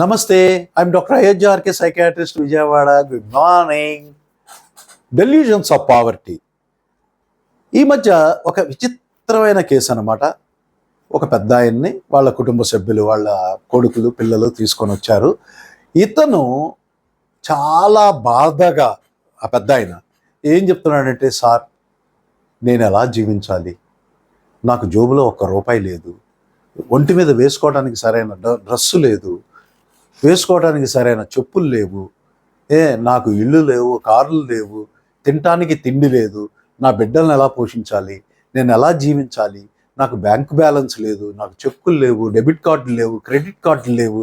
నమస్తే I'm doctor అయోధ్యార్కే psychiatrist Vijayawada. Good morning delusions of poverty ఈ మధ్య ఒక విచిత్రమైన కేసు అనమాట ఒక పెద్ద ఆయన్ని వాళ్ళ కుటుంబ సభ్యులు వాళ్ళ కొడుకులు పిల్లలు తీసుకొని వచ్చారు. ఇతను చాలా బాధగా ఆ పెద్ద ఆయన ఏం చెప్తున్నాడంటే సార్ నేను ఎలా జీవించాలి? నాకు జోబులో ఒక్క రూపాయి లేదు. ఒంటి మీద వేసుకోవడానికి సరైన డ్రెస్సు లేదు. వేసుకోవడానికి సరైన చెప్పులు లేవు. ఏ నాకు ఇల్లు లేవు కార్లు లేవు తినటానికి తిండి లేదు నా బిడ్డలను ఎలా పోషించాలి నేను ఎలా జీవించాలి నాకు బ్యాంక్ బ్యాలెన్స్ లేదు నాకు చెక్కులు లేవు డెబిట్ కార్డులు లేవు క్రెడిట్ కార్డులు లేవు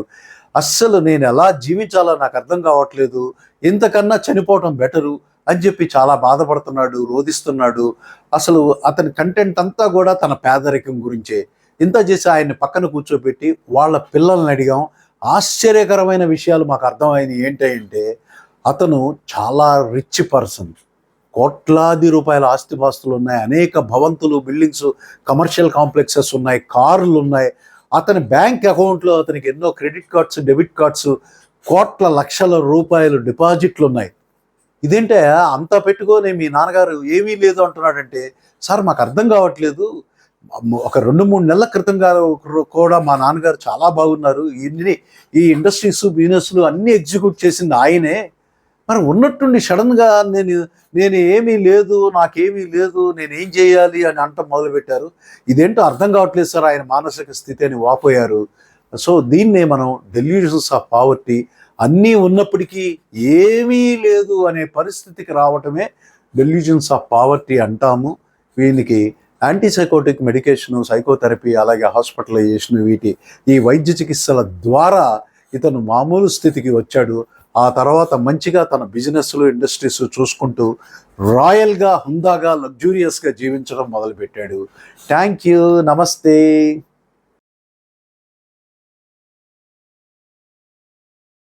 అస్సలు నేను ఎలా జీవించాలో నాకు అర్థం కావట్లేదు ఇంతకన్నా చనిపోవటం బెటరు అని చెప్పి చాలా బాధపడుతున్నాడు రోధిస్తున్నాడు. అసలు అతని కంటెంట్ అంతా కూడా తన పేదరికం గురించే. ఇంత చేసి ఆయన్ని పక్కన కూర్చోబెట్టి వాళ్ళ పిల్లల్ని అడిగాం ఆశ్చర్యకరమైన విషయాలు మాకు అర్థమైంది ఏంటంటే అతను చాలా రిచ్ పర్సన్ కోట్లాది రూపాయల ఆస్తిపాస్తులు ఉన్నాయి అనేక భవంతులు బిల్డింగ్స్ కమర్షియల్ కాంప్లెక్సెస్ ఉన్నాయి కార్లు ఉన్నాయి. అతని బ్యాంక్ అకౌంట్లో అతనికి ఎన్నో క్రెడిట్ కార్డ్స్ డెబిట్ కార్డ్స్ కోట్ల లక్షల రూపాయలు డిపాజిట్లు ఉన్నాయి. ఇదేంటే అంత పెట్టుకొని మీ నాన్నగారు ఏమీ లేదు అంటున్నాడంటే సార్ మాకు అర్థం కావట్లేదు. ఒక రెండు మూడు నెలల క్రితం గారు కూడా మా నాన్నగారు చాలా బాగున్నారు. ఇన్ని ఈ ఇండస్ట్రీస్ బిజినెస్లు అన్నీ ఎగ్జిక్యూట్ చేసింది ఆయనే. మరి ఉన్నట్టుండి సడన్గా నేను నేను ఏమీ లేదు నాకేమీ లేదు నేను ఏం చేయాలి అని అంట మొదలుపెట్టారు. ఇదేంటో అర్థం కావట్లేదు సార్ ఆయన మానసిక స్థితి అని వాపోయారు. సో దీన్నే మనం డెల్యూషన్స్ ఆఫ్ పావర్టీ అన్నీ ఉన్నప్పటికీ ఏమీ లేదు అనే పరిస్థితికి రావటమే డెల్యూజన్స్ ఆఫ్ పావర్టీ అంటాము. వీనికి యాంటీసైకోటిక్ మెడికేషన్ సైకోథెరపీ అలాగే హాస్పిటలైజేషన్ వీటి ఈ వైద్య చికిత్సల ద్వారా ఇతను మామూలు స్థితికి వచ్చాడు. ఆ తర్వాత మంచిగా తన బిజినెస్లు ఇండస్ట్రీస్ చూసుకుంటూ రాయల్గా హుందాగా లగ్జూరియస్గా జీవించడం మొదలుపెట్టాడు. థ్యాంక్ యూ నమస్తే.